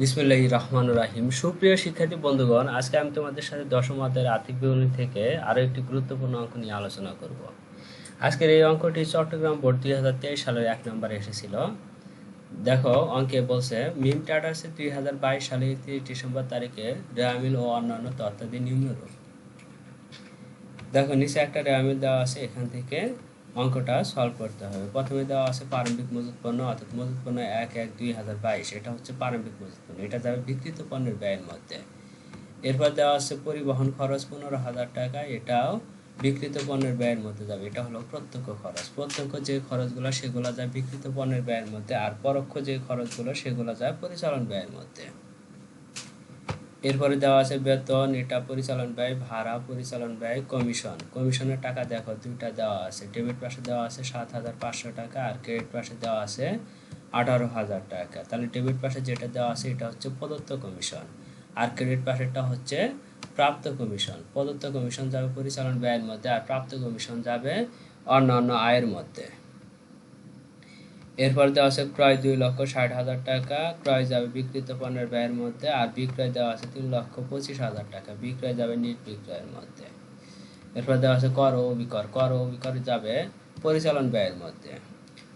বিসমুল্লাহ রহমান রাহিম। সুপ্রিয় শিক্ষার্থী বন্ধুগণ, আজকে আমি তোমাদের সাথে দশম অধ্যায়ের আর্থিক বিবরণী থেকে আরও একটি গুরুত্বপূর্ণ অঙ্ক নিয়ে আলোচনা করব। আজকের এই অঙ্কটি চট্টগ্রাম বোর্ড দুই হাজার তেইশ সালের এক নম্বরে এসেছিল। দেখো, অঙ্কে বলছে, মিম টাটাসে দুই হাজার বাইশ সালে একত্রিশ ডিসেম্বর তারিখে রেয়ামিল ও অন্যান্য তথ্যাদি নিম্নরূপ দেখো, নিচে একটা রেয়ামিল দেওয়া আছে, এখান থেকে অঙ্কটা সলভ করতে হবে। প্রথমে দেওয়া আছে প্রারম্ভিক মজুত পণ্য, অর্থাৎ মজুত পণ্য এক এক, দুই হাজার বাইশ। এটা হচ্ছে প্রারম্ভিক মজুত পণ্য। এটা যাবে বিকৃত পণ্যের ব্যয়ের মধ্যে। এরপর দেওয়া আছে পরিবহন খরচ পনেরো হাজার টাকা। এটাও বিকৃত পণ্যের ব্যয়ের মধ্যে যাবে। এটা হলো প্রত্যক্ষ খরচ। প্রত্যক্ষ যে খরচগুলো, সেগুলো যায় বিকৃত পণ্যের ব্যয়ের মধ্যে। আর পরোক্ষ যে খরচগুলো, সেগুলো যায় পরিচালন ব্যয়ের মধ্যে। এরপরে দেওয়া আছে বেতন, এটা পরিচালন ব্যয়, ভাড়া পরিচালন ব্যয়, কমিশন। কমিশনের টাকা দেখো, দুইটা দেওয়া আছে। ডেবিট পাশে দেওয়া আছে সাত হাজার পাঁচশো টাকা আর ক্রেডিট পাশে দেওয়া আছে আঠারো হাজার টাকা। তাহলে ডেবিট পাশে যেটা দেওয়া আছে, এটা হচ্ছে প্রদত্ত কমিশন। আর ক্রেডিট পাশেরটা হচ্ছে প্রাপ্ত কমিশন। প্রদত্ত কমিশন যাবে পরিচালন ব্যয়ের মধ্যে আর প্রাপ্ত কমিশন যাবে অন্য অন্য আয়ের মধ্যে। এরপর দেওয়া আছে ক্রয় দুই লক্ষ ষাট হাজার টাকা, ক্রয় যাবে বিক্রিত পণ্যের ব্যয়ের মধ্যে আর বিক্রয় দেওয়া আছে তিন লক্ষ পঁচিশ হাজার টাকা, বিক্রয় যাবে নিট বিক্রয়ের মধ্যে। এরপর দেওয়া আছে কর ও বিকর কর ও বিকর যাবে পরিচালন ব্যয়ের মধ্যে।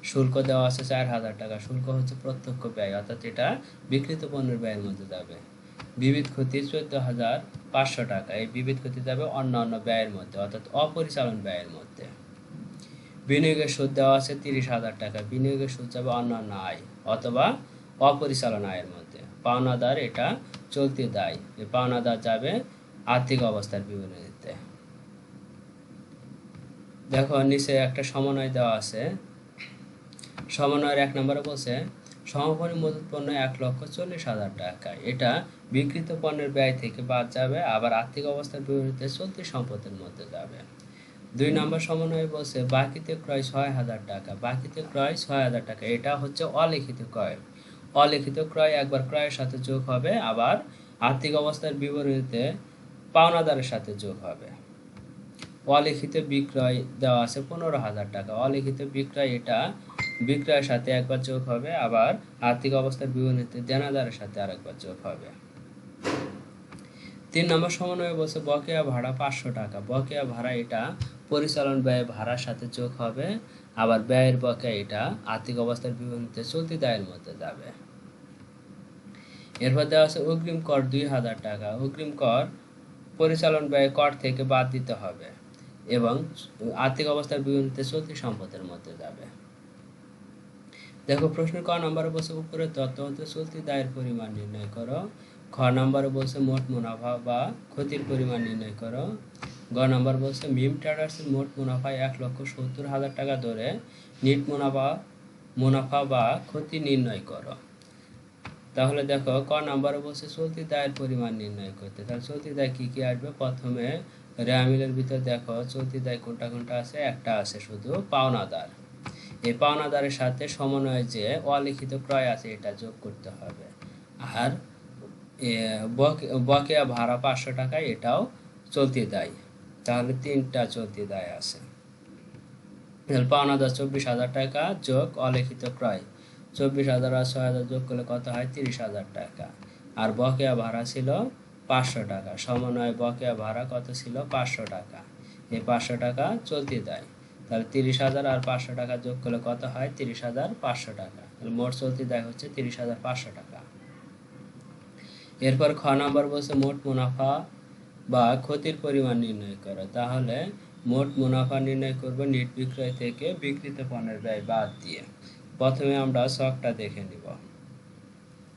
শুল্ক দেওয়া আছে চার হাজার টাকা, শুল্ক হচ্ছে প্রত্যক্ষ ব্যয়, অর্থাৎ এটা বিক্রিত পণ্যের ব্যয়ের মধ্যে যাবে। বিবিধ ক্ষতি চোদ্দ হাজার পাঁচশো টাকা, এই বিবিধ ক্ষতি যাবে অন্যান্য ব্যয়ের মধ্যে, অর্থাৎ অপরিচালন ব্যয়ের মধ্যে। বিনিয়োগের সুদ দেওয়া আছে তিরিশ হাজার টাকা, বিনিয়োগের সুদ যাবে অন্যান্য আয় অথবা অপরিচালন আয়ের মধ্যে। পাওনাদার এটা চলতি দায় এই পাওনাদার যাবে আর্থিক অবস্থার বিবরণীতে দেখো, নিচে একটা সমন্বয় দেওয়া আছে। সমন্বয়ের এক নম্বরে বলছে সমাপনী মজুত পণ্য এক লক্ষ চল্লিশ হাজার টাকা। এটা বিকৃত পণ্যের ব্যয় থেকে বাদ যাবে, আবার আর্থিক অবস্থার বিবরণীতে চলতি সম্পদের মধ্যে যাবে। দুই নম্বর সমন্বয় বলছে, বাকিতে ক্রয় ছয় হাজার টাকা, বাকিতে ক্রয় ছয় হাজার টাকা। এটা হচ্ছে অলিখিত ক্রয়। অলিখিত ক্রয় একবার ক্রয়ের সাথে যোগ হবে, আবার আর্থিক অবস্থার বিবরণীতে পাওনাদারের সাথে যোগ হবে। অলিখিত বিক্রয় দেওয়া আছে পনেরো হাজার টাকা। অলিখিত বিক্রয় এটা বিক্রয়ের সাথে একবার যোগ হবে, আবার আর্থিক অবস্থার বিবরণীতে দেনাদারের সাথে আরেকবার যোগ হবে। তিন নম্বর সমন্বয়ে বলছে, বকেয়া ভাড়া পাঁচশো টাকা। বকেয়া ভাড়া এটা পরিচালন ব্যয় ভাড়ার সাথে যোগ হবে। আবার ব্যয়ের বকেয়া এটা আর্থিক অবস্থার বিবরণীতে চলতি দায়ের মধ্যে যাবে। এরপর দেওয়া আছে অগ্রিম কর দুই হাজার টাকা। অগ্রিম কর পরিচালন ব্যয় কর থেকে বাদ দিতে হবে এবং আর্থিক অবস্থার বিবরণীতে চলতি সম্পদের মধ্যে যাবে। দেখো প্রশ্ন ক নম্বরে বলছে উপরে তত্ত্ব হতে চলতি দায়ের পরিমাণ নির্ণয় করো। খ নম্বরে বলছে, মোট মুনাফা বা ক্ষতির পরিমাণ নির্ণয় করো। গ নম্বর বলছে, মিম ট্রেডার্সের মোট মুনাফা এক লক্ষ সত্তর হাজার টাকা ধরে নিট মুনাফা মুনাফা বা ক্ষতি নির্ণয় করো। তাহলে দেখো, ক নম্বরে বলছে, চলতি দায়ের পরিমাণ নির্ণয় করতে। তাহলে চলতি দায় কী কী আসবে? প্রথমে রেয়ামিলের ভিতর দেখো, চলতি দায় কোনটা কোনটা আছে? একটা আছে শুধু পাওনাদার। এই পাওনাদারের সাথে সমন্বয়ে যে অলিখিত ক্রয় আছে, এটা যোগ করতে হবে। আর বকেয়া ভাড়া পাঁচশো টাকা এটাও চলতি দায়। তাহলে তিনটা চলতি দায় আছে পাওনাদার চব্বিশ হাজার টাকা, যোগ অলিখিত ক্রয়। চব্বিশ হাজার আর ছয় হাজার যোগ করলে কত হয়? তিরিশ হাজার টাকা। আর বকেয়া ভাড়া ছিল পাঁচশো টাকা। সমন্বয় বকেয়া ভাড়া কত ছিল? পাঁচশো টাকা। এই পাঁচশো টাকা চলতি দেয় তাহলে তিরিশ হাজার আর পাঁচশো টাকা যোগ করলে কত হয়? তিরিশ হাজার পাঁচশো টাকা। তাহলে মোট চলতি দেয় হচ্ছে তিরিশ হাজার পাঁচশো টাকা। এরপর খ নম্বর বলছে মোট মুনাফা বা ক্ষতির পরিমাণ নির্ণয় করো, তাহলে মোট মুনাফা নির্ণয় করব নিট বিক্রয় থেকে বিক্রিত পণ্যের ব্যয় বাদ দিয়ে। প্রথমে আমরা শখটা দেখে নিব।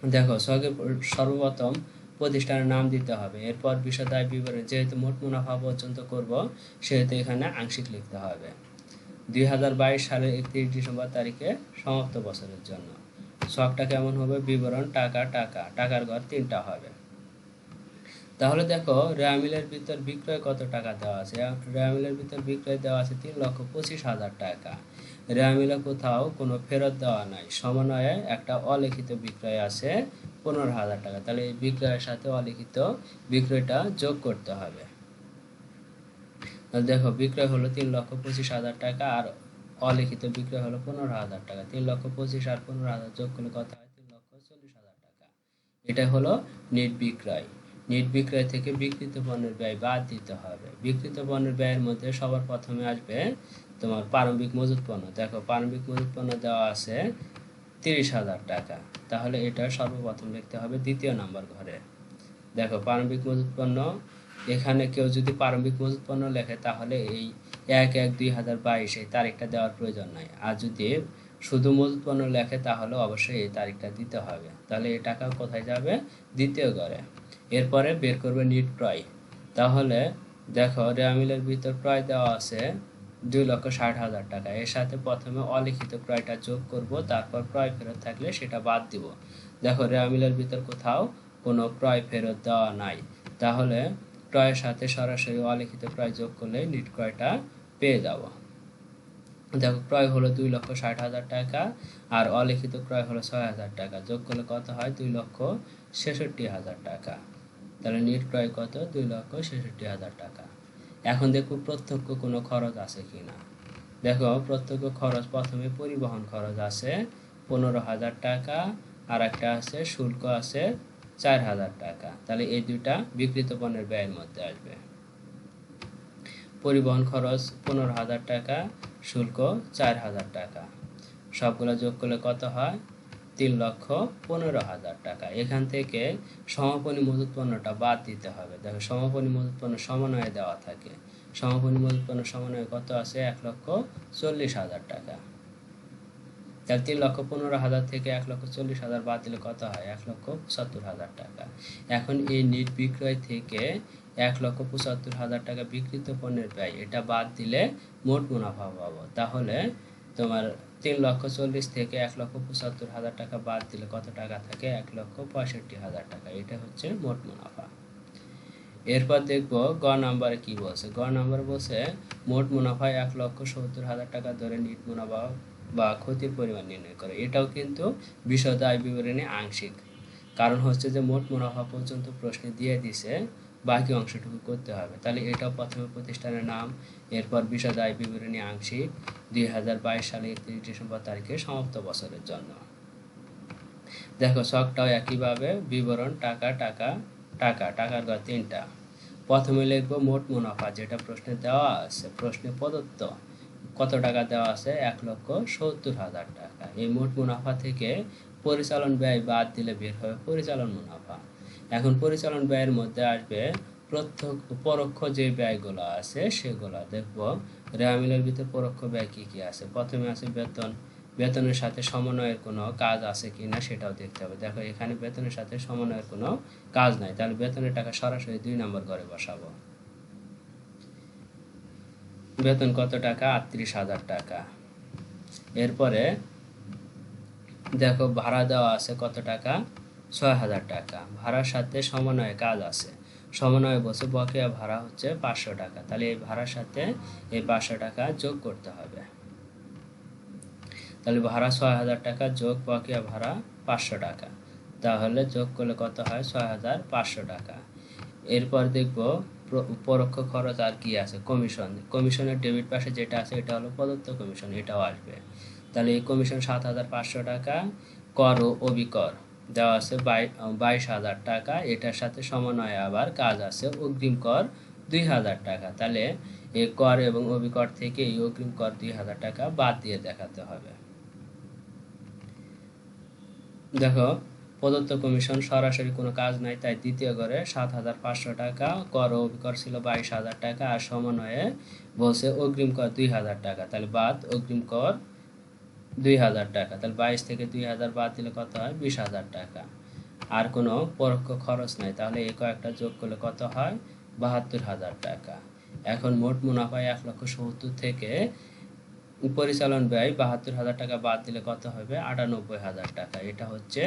দেখো, শখে সর্বপ্রথম প্রতিষ্ঠানের নাম দিতে হবে। এরপর বিষয়দায় বিবরণ, যেহেতু মোট মুনাফা পর্যন্ত করব, সেহেতু এখানে আংশিক লিখতে হবে। দুই হাজার বাইশ সালের একত্রিশ ডিসেম্বর তারিখে সমাপ্ত বছরের জন্য। শখটা কেমন হবে? বিবরণ, টাকা টাকা। টাকার ঘর তিনটা হবে। তাহলে দেখো, রেয়ামিলের ভিতর বিক্রয় কত টাকা দেওয়া আছে? রেয়ামিলের ভিতর বিক্রয় দেওয়া আছে তিন লক্ষ পঁচিশ হাজার টাকা। রেয়ামিলে কোথাও কোনো ফেরত দেওয়া নাই। সমন্বয়ে একটা অলিখিত বিক্রয় আছে, পনেরো হাজার টাকা। তাহলে এই বিক্রয়ের সাথে অলিখিত বিক্রয়টা যোগ করতে হবে। দেখো, বিক্রয় হলো তিন লক্ষ পঁচিশ হাজার টাকা, আর অলিখিত বিক্রয় হলো পনেরো হাজার টাকা। তিন লক্ষ পঁচিশ আর পনেরো হাজার যোগ করলে কত হয়? তিন লক্ষ চল্লিশ হাজার টাকা। এটা হলো নেট বিক্রয়। নেট বিক্রয় থেকে বিক্রিত পণ্যের ব্যয় বাদ দিতে হবে। বিক্রিত পণ্যের ব্যয়ের মধ্যে সবার প্রথমে আসবে তোমার প্রারম্ভিক মজুত পণ্য। দেখো, প্রারম্ভিক মজুত পণ্য দেওয়া আছে তিরিশ হাজার টাকা। তাহলে এটা সর্বপ্রথম লিখতে হবে দ্বিতীয় নাম্বার ঘরে। দেখো, প্রারম্ভিক মজুত পণ্য, এখানে কেউ যদি প্রারম্ভিক মজুত পণ্য লেখে, তাহলে এই এক এক, দুই হাজার বাইশ এই তারিখটা দেওয়ার প্রয়োজন নাই। আর যদি শুধু মজুত পণ্য লেখে, তাহলে অবশ্যই এই তারিখটা দিতে হবে। তাহলে এই টাকা কোথায় যাবে? দ্বিতীয় ঘরে। এরপরে বের করবে নিট ক্রয় তাহলে দেখো, রেয়ামিলের ভিতর ক্রয় দেওয়া আছে দুই লক্ষ ষাট হাজার টাকা। এর সাথে প্রথমে অলিখিত ক্রয়টা যোগ করব, তারপর ক্রয় ফেরত থাকলে সেটা বাদ দিব। দেখো, রেয়ামিলের ভিতর কোথাও কোনো ক্রয় ফেরত দেওয়া নাই। তাহলে ক্রয়ের সাথে সরাসরি অলিখিত ক্রয় যোগ করলে নিট ক্রয়টা পেয়ে যাব। দেখো ক্রয় হলো দুই লক্ষ ষাট হাজার টাকা আর অলিখিত ক্রয় হলো ছয় হাজার টাকা। যোগ করলে কত হয়? দুই লক্ষ ছেষট্টি হাজার টাকা। তাহলে নিট ক্রয় কত? দুই লক্ষ ছেষট্টি হাজার টাকা। এখন দেখো প্রত্যক্ষ কোনো খরচ আছে কি না দেখো প্রত্যক্ষ খরচ প্রথমে পরিবহন খরচ আছে পনেরো হাজার টাকা, আর একটা আছে শুল্ক আছে চার হাজার টাকা। তাহলে এই দুইটা বিক্রিত পণ্যের ব্যয়ের মধ্যে আসবে। পরিবহন খরচ পনেরো হাজার টাকা, শুল্ক চার হাজার টাকা। সবগুলো যোগ করলে কত হয়? তিন লক্ষ পনেরো হাজার টাকা। এখান থেকে সমাপনী মজুত পণ্যটা বাদ দিতে হবে। দেখো সমাপনী মজুত পণ্য সমন্বয়ে দেওয়া থাকে। সমাপনী মজুত পণ্য সমন্বয়ে কত আছে? এক লক্ষ চল্লিশ হাজার টাকা। তাহলে তিন লক্ষ পনেরো হাজার থেকে এক লক্ষ চল্লিশ হাজার বাদ দিলে কত হয়? এক লক্ষ পঁচাত্তর হাজার টাকা। এখন এই নিট বিক্রয় থেকে এক লক্ষ পঁচাত্তর হাজার টাকা বিক্রিত পণ্যের ব্যয়, এটা বাদ দিলে মোট মুনাফা পাবো। তাহলে তোমার তিন লক্ষ চল্লিশ থেকে এক লক্ষ পঁচাত্তর হাজার টাকা বাদ দিলে কত টাকা থাকে? এক লক্ষ পঁয়ষট্টি হাজার টাকা। এটা হচ্ছে মোট মুনাফা। এরপর দেখব গ নাম্বারে কি বলছে? গ নাম্বার বলছে, মোট মুনাফা এক লক্ষ সত্তর হাজার টাকা ধরে নিট মুনাফা বা ক্ষতির পরিমাণ নির্ণয় করে। এটাও কিন্তু বিশদ আয় বিবরণী আংশিক। কারণ হচ্ছে যে মোট মুনাফা পর্যন্ত প্রশ্নে দিয়ে দিছে বাকি অংশটুকু করতে হবে। তাহলে এটাও প্রথমে প্রতিষ্ঠানের নাম, এরপর বিশদ আয় বিবরণী আংশিক দুই হাজার বাইশ সালে একত্রিশ ডিসেম্বর তারিখে সমাপ্ত বছরের জন্য। দেখো শখটাও একইভাবে বিবরণ, টাকা টাকা টাকা, টাকার ঘর তিনটা। প্রথমে লিখব মোট মুনাফা, যেটা প্রশ্নে দেওয়া আছে, প্রশ্নে প্রদত্ত কত টাকা দেওয়া আছে? এক লক্ষ সত্তর হাজার টাকা। এই মোট মুনাফা থেকে পরিচালন ব্যয় বাদ দিলে বের হবে পরিচালন মুনাফা। এখন পরিচালন ব্যয়ের মধ্যে আসবে প্রত্যক্ষ, পরোক্ষ যে ব্যয়গুলো আছে সেগুলো দেখব। রেয়ামিলের ভিতরে পরোক্ষ ব্যয় কী কী আছে? প্রথমে আছে বেতন। বেতনের সাথে সমন্বয়ের কোনো কাজ আছে কি না সেটাও দেখতে হবে। দেখো, এখানে বেতনের সাথে সমন্বয়ের কোনো কাজ নাই। তাহলে বেতনের টাকা সরাসরি দুই নম্বর ঘরে বসাবো। বেতন কত টাকা? আটত্রিশ হাজার টাকা। এরপরে দেখো, ভাড়া দেওয়া আছে কত টাকা? ছয় হাজার টাকা। ভাড়ার সাথে সমন্বয়ে কাজ আছে। সমন্বয় বসে বকেয়া ভাড়া হচ্ছে পাঁচশো টাকা। তাহলে এই ভাড়ার সাথে এই পাঁচশো টাকা যোগ করতে হবে। তাহলে ভাড়া ছয় হাজার টাকা, যোগ বকেয়া ভাড়া পাঁচশো টাকা। তাহলে যোগ করলে কত হয়? ছয় হাজার পাঁচশো টাকা। এরপর দেখব পরোক্ষ খরচ আর কি আছে? কমিশন। কমিশনের ডেবিট পাশে যেটা আছে, এটা হলো প্রদত্ত কমিশন, এটাও আসবে। তাহলে এই কমিশন সাত হাজার পাঁচশো টাকা, কর ও অবিকর। দেওয়া আছে বাইশ হাজার টাকা। এটার সাথে সমন্বয়ে আবার কাজ আছে অগ্রিম কর দুই হাজার টাকা। তাহলে এই কর এবং অভিকর থেকে এই অগ্রিম কর দুই হাজার টাকা বাদ দিয়ে দেখাতে হবে। দেখো, প্রদত্ত কমিশন সরাসরি কোনো কাজ নাই, তাই দ্বিতীয় ঘরে সাত হাজার পাঁচশো টাকা, কর অভিকর ছিল বাইশ হাজার টাকা, আর সমন্বয়ে বলছে অগ্রিম কর দুই হাজার টাকা। তাহলে বাদ অগ্রিম কর দুই হাজার টাকা। তাহলে বাইশ থেকে দুই হাজার বাদ দিলে কত হয়? বিশ হাজার টাকা। আর কোনো পরোক্ষ খরচ নাই। তাহলে এই কয়েকটা যোগ করলে কত হয়? বাহাত্তর হাজার টাকা। এখন মোট মুনাফা এক লক্ষ সত্তর থেকে পরিচালন ব্যয় বাহাত্তর হাজার টাকা বাদ দিলে কত হবে? আটানব্বই হাজার টাকা। এটা হচ্ছে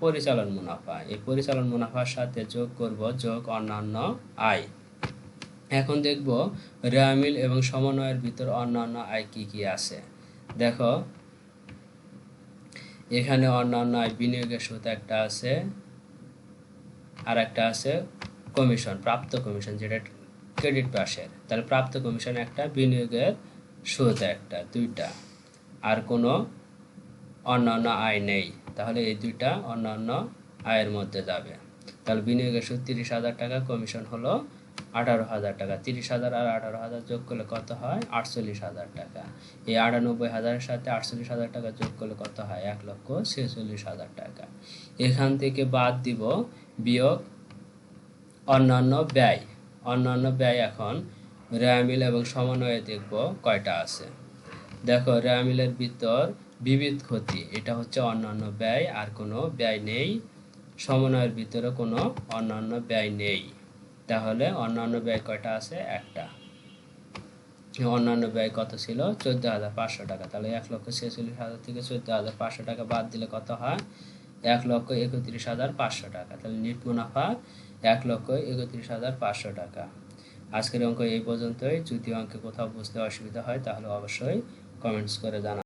পরিচালন মুনাফা। এই পরিচালন মুনাফার সাথে যোগ করব যোগ অন্যান্য আয়। এখন দেখব রেয়ামিল এবং সমন্বয়ের ভিতর অন্যান্য আয় কি কি আছে। দেখো এখানে অন্যান্য আয় বিনিয়োগের সুদ একটা আছে আর একটা আছে কমিশন, প্রাপ্ত কমিশন, যেটা ক্রেডিট পাশের। তাহলে প্রাপ্ত কমিশন একটা, বিনিয়োগের সুদ একটা, দুইটা। আর কোনো অন্যান্য আয় নেই, তাহলে এই দুইটা অন্যান্য আয়ের মধ্যে যাবে। তাহলে বিনিয়োগের সুদ তিরিশ হাজার টাকা কমিশন হলো আঠারো হাজার টাকা, তিরিশ হাজার আর আঠারো হাজার যোগ করলে কত হয়? আটচল্লিশ হাজার টাকা। এই আটানব্বই হাজারের সাথে আটচল্লিশ হাজার টাকা যোগ করলে কত হয়? এক লক্ষ ছেচল্লিশ হাজার টাকা। এখান থেকে বাদ দিব বিয়োগ অন্যান্য ব্যয়। অন্যান্য ব্যয় এখন রেয়ামিল এবং সমন্বয়ে দেখব কয়টা আছে। দেখো, রেয়ামিলের ভিতর বিবিধ ক্ষতি, এটা হচ্ছে অন্যান্য ব্যয় আর কোনো ব্যয় নেই। সমন্বয়ের ভিতরে কোনো অন্যান্য ব্যয় নেই। তাহলে অন্যান্য ব্যয় কয়টা আছে? একটা। অন্যান্য ব্যয় কত ছিল? চোদ্দ হাজার পাঁচশো টাকা। তাহলে এক লক্ষ ছেচল্লিশ হাজার থেকে চোদ্দ হাজার পাঁচশো টাকা বাদ দিলে কত হয়? এক লক্ষ একত্রিশ হাজার পাঁচশো টাকা। তাহলে নিট মুনাফা এক লক্ষ একত্রিশ হাজার পাঁচশো টাকা। আজকের অঙ্ক এই পর্যন্তই। যদি অঙ্কে কোথাও বুঝতে অসুবিধা হয়, তাহলে অবশ্যই কমেন্টস করে জানা